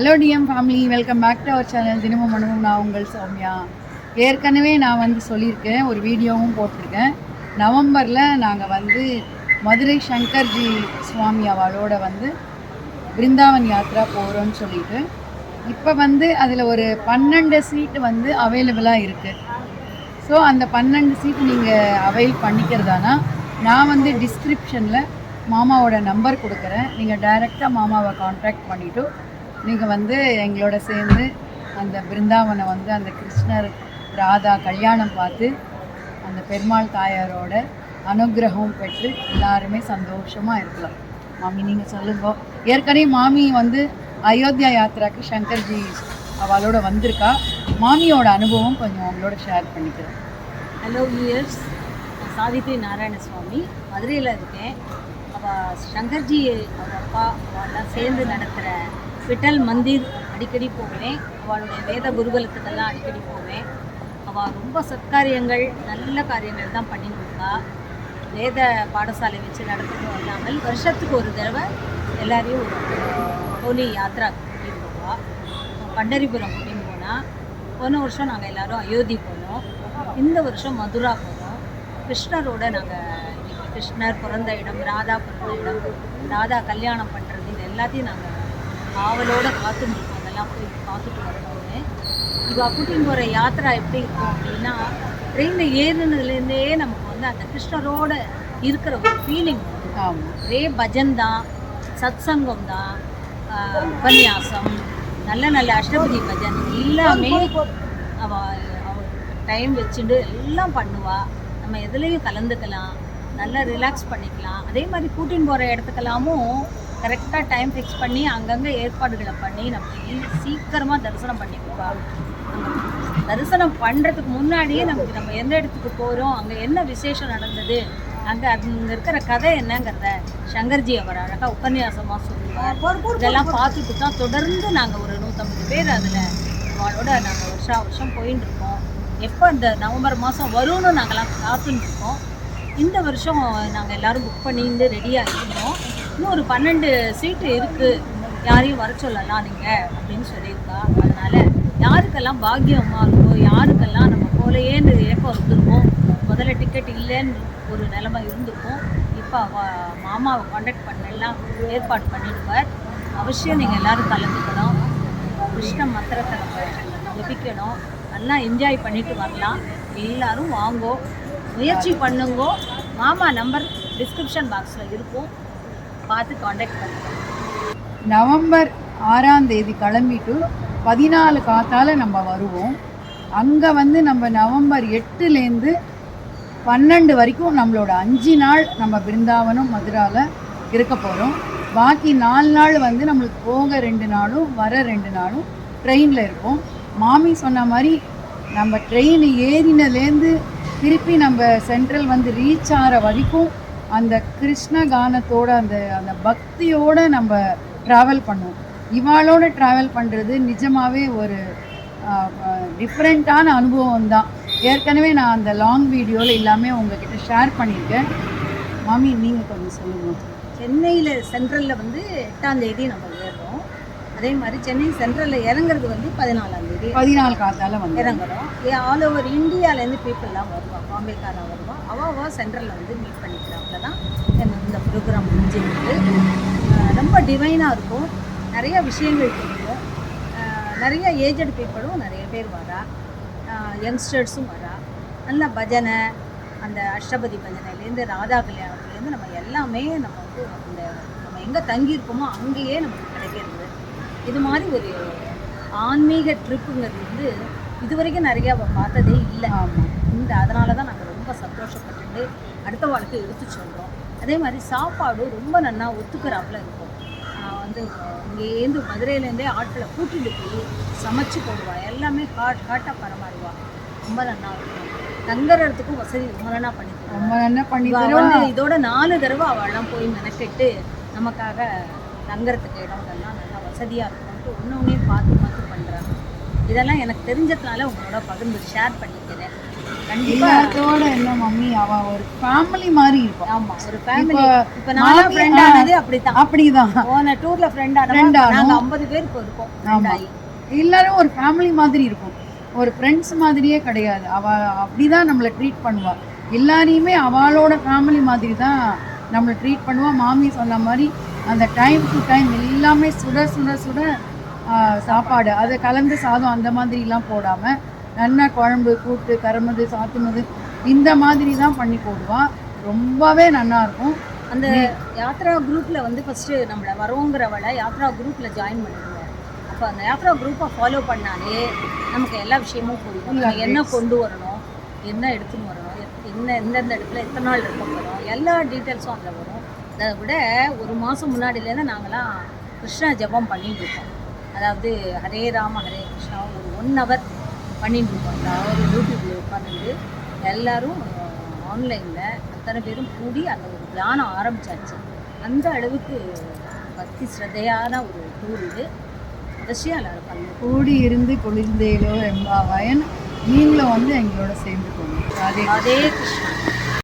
Hello TM family welcome back to our channel தினமும் மனமும் நான் உங்கள் சௌமியா. ஏற்கனவே நான் வந்து சொல்லியிருக்கேன். ஒரு வீடியோவும் போட்டிருக்கேன். நவம்பரில் நாங்கள் வந்து மதுரை சங்கர்ஜி சுவாமி அவளோட வந்து பிருந்தாவன் யாத்ரா போகிறோன்னு சொல்லிட்டு இப்போ வந்து அதில் ஒரு பன்னெண்டு சீட்டு வந்து அவைலபிளாக இருக்குது ஸோ அந்த பன்னெண்டு சீட் நீங்கள் அவைல் பண்ணிக்கிறதானா நான் வந்து டிஸ்கிரிப்ஷனில் மாமாவோட நம்பர் கொடுக்குறேன். நீங்கள் டைரெக்டாக மாமாவை காண்டாக்ட் பண்ணிவிட்டு நீங்கள் வந்து எங்களோட சேர்ந்து அந்த பிருந்தாவனை வந்து அந்த கிருஷ்ணர் ராதா கல்யாணம் பார்த்து அந்த பெருமாள் தாயாரோட அனுகிரகம் பெற்று எல்லாருமே சந்தோஷமாக இருக்கலாம். மாமி நீங்கள் சொல்லுங்க. ஏற்கனவே மாமி வந்து அயோத்தியா யாத்திராக்கு சங்கர்ஜி அவளோட வந்திருக்கா. மாமியோட அனுபவம் கொஞ்சம் உங்களோட ஷேர் பண்ணிக்கிறேன். ஹலோ வியர்ஸ் நான் சாவித்ரி நாராயணசுவாமி. மதுரையில் இருக்கேன். அவள் சங்கர்ஜி அவங்க அப்பா அவெல்லாம் சேர்ந்து நடத்துகிற விட்டல் மந்திர் அடிக்கடி போவேன். அவளுடைய வேத குருகுலத்துக்கெல்லாம் அடிக்கடி போவேன். அவள் ரொம்ப சத்காரியங்கள் நல்ல காரியங்கள் தான் பண்ணி கொடுத்தா வேத பாடசாலை வச்சு நடத்துறதும் இல்லாமல் வருஷத்துக்கு ஒரு தடவை எல்லாரையும் ஒரு ஹோலி யாத்ரா கூட்டிகிட்டு போவா. பண்டரிபுரம் கூட்டின்னு போனால் போன வருஷம் நாங்கள் எல்லாரும் அயோத்தி போனோம். இந்த வருஷம் மதுரா போனோம். கிருஷ்ணரோட நாங்கள் கிருஷ்ணர் பிறந்த இடம் ராதா பிறந்த இடம் ராதா கல்யாணம் பண்ணுறது இது எல்லாத்தையும் நாங்கள் ஆவலோட இருக்கோம் அதெல்லாம் போய் பார்த்துட்டு வரணும்னு. இப்போ கூட்டின்னு போகிற யாத்திரா எப்படி இருக்கும் அப்படின்னா ட்ரெயினில் ஏறுனதுலேருந்தே நமக்கு வந்து அந்த கிருஷ்ணரோட இருக்கிற ஒரு ஃபீலிங் ஒரே பஜன் தான் சத்சங்கம் தான் ஆஹ் உபன்யாசம் நல்ல நல்ல அஷ்டபதி பஜன் எல்லாமே அவ அவ டைம் வச்சுட்டு எல்லாம் பண்ணுவா. நம்ம எதுலேயும் கலந்துக்கலாம் நல்லா ரிலாக்ஸ் பண்ணிக்கலாம். அதே மாதிரி கூட்டின்னு போகிற இடத்துக்கெல்லாமும் கரெக்டாக டைம் ஃபிக்ஸ் பண்ணி அங்கங்கே ஏற்பாடுகளை பண்ணி நமக்கு சீக்கிரமாக தரிசனம் பண்ணி கொடுப்பா அங்க தரிசனம் பண்ணுறதுக்கு முன்னாடியே நமக்கு நம்ம எந்த இடத்துக்கு போகிறோம் அங்கே என்ன விசேஷம் நடந்தது அங்கே அங்கே இருக்கிற கதை என்னங்கிறத சங்கர்ஜி அவர் அழகாக உபன்யாசமாக சொல்லுவார். இதெல்லாம் பார்த்துட்டு தான் தொடர்ந்து நாங்கள் ஒரு நூற்றம்பது பேர் அதில் அவளோட நாங்கள் வருஷா வருஷம் போயின்னு இருக்கோம். எப்போ இந்த நவம்பர் மாதம் வரும்னு நாங்கள்லாம் காத்துன்னு இருக்கோம். இந்த வருஷம் நாங்கள் எல்லாரும் புக் பண்ணிட்டு ரெடியாக இருந்தோம். இன்னும் ஒரு பன்னெண்டு சீட்டு இருக்குது யாரையும் வர சொல்லலாம் நீங்கள் அப்படின்னு சொல்லியிருக்கா. அதனால் யாருக்கெல்லாம் பாக்கியமாக இருக்கோ யாருக்கெல்லாம் நம்ம போலையேன்னு ஏக்கம் இருந்திருக்கோம் முதல்ல டிக்கெட் இல்லைன்னு ஒரு நிலைமை இருந்திருக்கும். இப்போ அவ மாமாவை காண்டாக்ட் பண்ணலாம் ஏற்பாடு பண்ணிடுவார் அவசியம் நீங்கள் எல்லாரும் கலந்துக்கணும். கிருஷ்ண மந்திரத்தை நம்ம ஜபிக்கணும். நல்லா என்ஜாய் பண்ணிட்டு வரலாம். எல்லாரும் வாங்கோ. முயற்சி பண்ணுங்கோ. மாமா நம்பர் டிஸ்கிரிப்ஷன் பாக்ஸில் இருக்கும். பார்த்து காண்டாக்ட் பண்ணுங்க. நவம்பர் ஆறாம் தேதி கிளம்பிட்டு பதினாலு காத்தால நம்ம வருவோம். அங்கே வந்து நம்ம நவம்பர் எட்டுலேருந்து பன்னெண்டு வரைக்கும் நம்மளோட அஞ்சு நாள் நம்ம பிருந்தாவனம் மதுராவில் இருக்க போகிறோம் பாக்கி நாலு நாள் வந்து நம்மளுக்கு போக ரெண்டு நாளும் வர ரெண்டு நாளும் ட்ரெயினில் இருப்போம். மாமி சொன்ன மாதிரி நம்ம ட்ரெயின் ஏறினதுலேருந்து திருப்பி நம்ம சென்ட்ரல் வந்து ரீச் ஆகிற வரைக்கும் அந்த கிருஷ்ண கானத்தோட அந்த அந்த பக்தியோட நம்ம ட்ராவல் பண்ணுவோம் இவாளோட ட்ராவல் பண்ணுறது நிஜமாகவே ஒரு டிஃப்ரெண்ட்டான அனுபவம் தான் ஏற்கனவே நான் அந்த லாங் வீடியோவில் எல்லாமே உங்ககிட்ட ஷேர் பண்ணியிருக்கேன். மாமி நீங்கள் கொஞ்சம் சொல்லுங்கள் சென்னையில் சென்ட்ரலில் வந்து எட்டாம் தேதி நம்ம அதே மாதிரி சென்னை சென்ட்ரலில் இறங்குறது வந்து பதினாலாம் தேதி. பதினாலு காத்தால வந்து இறங்குறோம். ஆல் ஓவர் இந்தியாவிலேருந்து பீப்புளெலாம் வருவாள் பாம்பேக்காரன் வருவாள் அவள் அவள் சென்ட்ரலில் வந்து மீட் பண்ணிக்கிறாப்புல தான் இந்த ப்ரோக்ராம் முடிஞ்சிருக்கு ரொம்ப டிவைனாக இருக்கும். நிறைய விஷயங்கள் தெரியும். நிறைய ஏஜட் பீப்புளும் நிறைய பேர் வரா. யங்ஸ்டர்ஸும் வரா. நல்ல பஜனை அந்த அஷ்டபதி பஜனைலேருந்து ராதா கல்யாணத்துலேருந்து நம்ம எல்லாமே நம்ம வந்து அந்த நம்ம எங்கே தங்கியிருக்கோமோ அங்கேயே நமக்கு கிடைக்கிறது. இது மாதிரி ஒரு ஆன்மீக ட்ரிப்புங்கிறது வந்து இது வரைக்கும் நிறையா பார்த்ததே இல்லை. ஆமாம் இந்த அதனால தான் நாங்கள் ரொம்ப சந்தோஷப்பட்டுட்டு அடுத்த வாழ்க்கை எடுத்து சொல்கிறோம் அதே மாதிரி சாப்பாடு ரொம்ப நல்லா ஒத்துக்கிறாப்புல இருக்கும். வந்து இங்கேருந்து மதுரையிலேருந்தே ஆட்களை கூட்டிட்டு போய் சமைச்சு போடுவா. எல்லாமே ஹாட் ஹாட்டாக பரமாறுவா. ரொம்ப நல்லா இருக்கும். தங்குறதுக்கும் வசதி ரொம்ப நல்லா பண்ணி. ரொம்ப நல்லா பண்ணி வந்து இதோட நாலு தடவை அவள்லாம் போய் மெனக்கெட்டு நமக்காக தங்குறதுக்கு இடம் நல்லா வசதியாக இருக்கும்ட்டு ஒன்று ஒன்றே பார்த்து பார்த்து பண்ணுறாங்க இதெல்லாம் எனக்கு தெரிஞ்சதுனால உங்களோட பகிர்ந்து ஷேர் பண்ணிக்கிறேன். கண்டிப்பா. எல்லாத்தோட மம்மி? அவ ஒரு ஃபேமிலி மாதிரி இருப்பான் ஆமா ஒரு ஃபேமிலி இப்போ இப்ப நானும் மாமி- ஃப்ரெண்ட் ஆனது அப்படித்தான். அப்படிதான். போன டூர்ல ஃப்ரெண்ட் Friend ஆனோம் ஆனோம். நாங்க 50 பேர் இப்போ இருக்கோம் ஆமா. ஆகி. எல்லாரும் ஒரு ஃபேமிலி மாதிரி இருக்கும். ஒரு ஃப்ரெண்ட்ஸ் மாதிரியே கிடையாது. அவ அப்படிதான் நம்மளை ட்ரீட் பண்ணுவா. எல்லாரையுமே அவளோட ஃபேமிலி மாதிரி தான் நம்மளை ட்ரீட் பண்ணுவா. மாமி சொன்ன மாதிரி அந்த டைம் டு டைம் எல்லாமே சுட சுட சுட சாப்பாடு. அதை கலந்து சாதம் அந்த மாதிரிலாம் போடாமல் நல்லா குழம்பு கூட்டு கரமது சாத்துனது இந்த மாதிரி தான் பண்ணி போடுவா. ரொம்பவே நல்லா இருக்கும். அந்த யாத்ரா குரூப்ல வந்து ஃபர்ஸ்ட் நம்மள வரோங்கிறவளை யாத்ரா குரூப்ல ஜாயின் பண்ணிடுவோம் அப்போ அந்த யாத்ரா குரூப்பை ஃபாலோ பண்ணாலே நமக்கு எல்லா விஷயமும் புரியும். என்ன கொண்டு வரணும்? என்ன எடுத்துன்னு வரணும்? என்ன எந்தெந்த இடத்துல எத்தனை நாள் இருக்க போகிறோம் எல்லா டீட்டெயில்ஸும் அதில் வரும். அதை விட ஒரு மாதம் முன்னாடிலேருந்து நாங்களாம் கிருஷ்ண ஜெபம் பண்ணிட்டு இருக்கோம். அதாவது ஹரே ராம ஹரே கிருஷ்ணா ஒரு ஒன் ஹவர் பண்ணிட்டு இருக்கோம். அதாவது யூடியூப்ல உட்காந்துட்டு எல்லாரும் ஆன்லைனில் அத்தனை பேரும் கூடி அந்த ஒரு தியானம் ஆரம்பிச்சாச்சு. அந்த அளவுக்கு பக்தி ஸ்ரத்தையான ஒரு டூர் இது. அவசியம் எல்லாரும் பண்ணணும் கூடி இருந்து குளிர்ந்தேலோ எம்பாவாயன் நீங்களும் வந்து எங்களோட சேர்ந்துக்கோங்க அதே அதே கிருஷ்ணா.